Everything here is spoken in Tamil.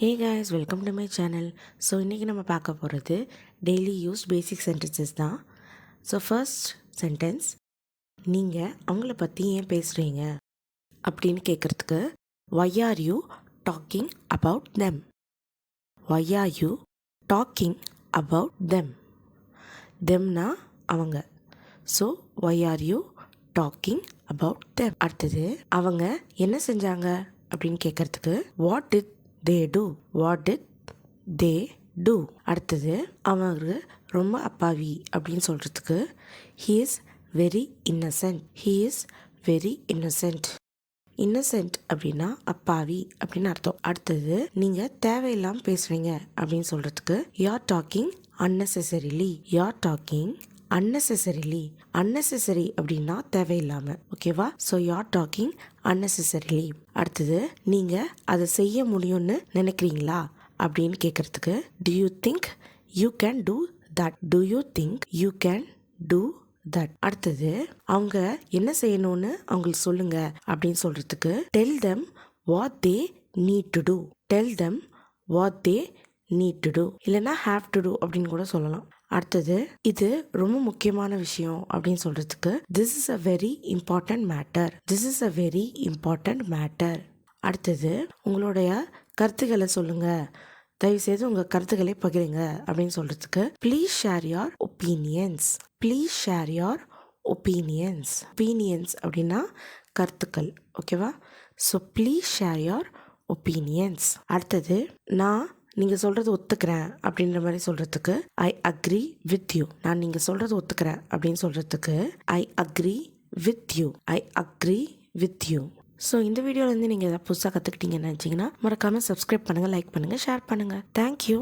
Hey guys welcome to my channel so இன்றைக்கி நம்ம பார்க்க போகிறது டெய்லி யூஸ் பேசிக் சென்டென்சஸ் தான். ஸோ ஃபர்ஸ்ட் சென்டென்ஸ் நீங்கள் அவங்கள பற்றி ஏன் பேசுகிறீங்க அப்படின்னு கேட்குறதுக்கு why are you talking about them why are you talking about them தெம்னா அவங்க. So why are you talking about them அடுத்தது அவங்க என்ன செஞ்சாங்க? அப்படின்னு கேட்குறதுக்கு what did they do what did they do அடுத்தது அவங்க ரொம்ப அப்பாவி அப்படின்னு சொல்கிறதுக்கு he is very innocent he is very innocent innocent அப்படின்னா அப்பாவி அப்படின்னு அர்த்தம். அடுத்தது நீங்கள் தேவையில்லாமல் பேசுகிறீங்க அப்படின்னு சொல்கிறதுக்கு you're talking unnecessarily you're talking unnecessarily unnecessary அப்படின்னா தேவையில்லாமல் ஓகேவா ஸோ யார் டாக்கிங் அன்னெசரிலி அடுத்தது நீங்கள் அதை செய்ய முடியும்னு நினைக்கிறீங்களா? அப்படின்னு கேட்குறதுக்கு do you think you can do that do you think you can do that அடுத்தது அவங்க என்ன செய்யணும்னு அவங்களுக்கு சொல்லுங்க அப்படின்னு சொல்றதுக்கு tell them what they need to do tell them what they need to do இல்லைன்னா ஹாவ் டு டூ அப்படின்னு கூட சொல்லலாம். அடுத்தது இது ரொம்ப முக்கியமான விஷயம் அப்படின்னு சொல்றதுக்கு this is a very important matter this is a very important matter அடுத்தது உங்களுடைய கருத்துக்களை சொல்லுங்க. தயவுசெய்து உங்கள் கருத்துக்களை பகிருங்க அப்படின்னு சொல்கிறதுக்கு please share your opinions please share your opinions opinions அப்படின்னா கருத்துக்கள் ஓகேவா so please share your opinions அடுத்தது நான் நீங்கள் சொல்கிறது ஒத்துக்கிறேன் அப்படின்ற மாதிரி சொல்கிறதுக்கு ஐ அக்ரி வித் யூ நான் நீங்கள் சொல்கிறது ஒத்துக்கிறேன் அப்படின்னு சொல்கிறதுக்கு I agree with you I agree with you so இந்த வீடியோலேருந்து நீங்கள் எதாவது புதுசாக கற்றுக்கிட்டீங்கன்னு நினச்சிங்கன்னா மறக்காமல் சப்ஸ்கிரைப் பண்ணுங்கள் லைக் பண்ணுங்கள் ஷேர் பண்ணுங்கள் தேங்க்யூ